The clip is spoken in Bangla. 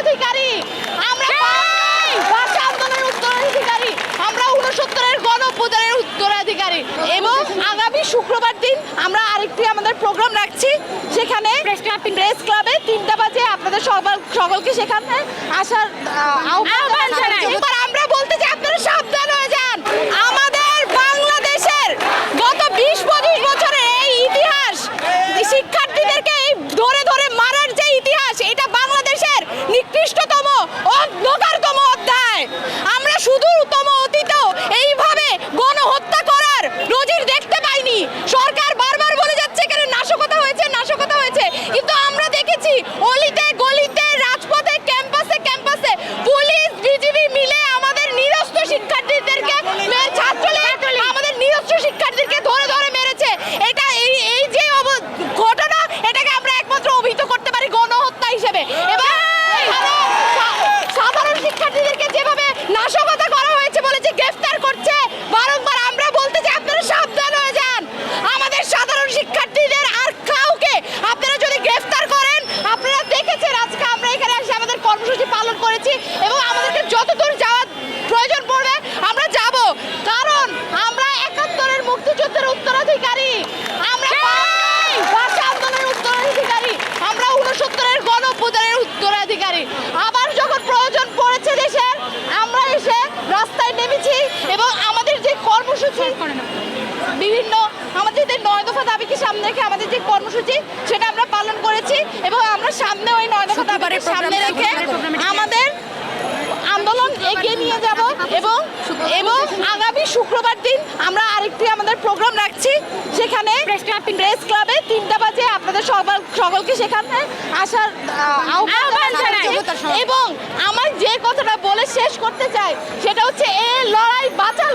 উত্তরাধিকারী আমরা ভাষা আন্দোলনের উত্তরাধিকারী। আমরা উনসত্তরের উত্তরাধিকারী। এবং আগামী শুক্রবার দিন আমরা আরেকটি আমাদের প্রোগ্রাম রাখছি। সেখানে প্রেস ক্লাবে তিনটা। বাজে আপনাদের সবার সকলকে সেখানে আসার আহ, আহ্বান জানাই। সাধারণ শিক্ষার্থীদেরকে যেভাবে নাশকতা করা হয়েছে বলে যে গ্রেফতার করছে বারংবার আমরা বলতে চাই আপনারা সাবধান হয়ে যান আমাদের সাধারণ শিক্ষার্থীদের আর কাউকে আপনারা যদি গ্রেফতার করেন আপনারা দেখেছেন আজকে আমরা এখানে এসে আমাদের কর্মসূচি পালন করেছি এবং আমাদেরকে যতদূর যাওয়ার প্রয়োজন পড়বে আমরা যাব কারণ আমরা একাত্তরের মুক্তিযুদ্ধের উত্তরাধিকারী আমরা ভাষা আন্দোলনের উত্তরাধিকারী আমরা উনসত্তরের গণ অভ্যুত্থানের উত্তরাধিকারী। আবার যখন প্রয়োজন পড়েছে দেশের আমরা এসে রাস্তায় নেমেছি এবং আমাদের যে কর্মসূচি বিভিন্ন আমাদের যে নয় দফা দাবিকে সামনে রেখে আমাদের যে কর্মসূচি সেটা আমরা পালন করেছি এবং আমরা সামনে ওই নয় দফা দাবিকে সামনে রেখে আমাদের আন্দোলন এগিয়ে নিয়ে যাব এবং এবং আগামী শুক্রবার দিন আমরা আরেকটি আমাদের প্রোগ্রাম রাখছি সেখানে প্রেস ক্লাবে সবার সকলকে সেখানে আসার আহ্বান জানাই। এবং আমার যে কথাটা বলে শেষ করতে চাই সেটা হচ্ছে এ লড়াই বাঁচার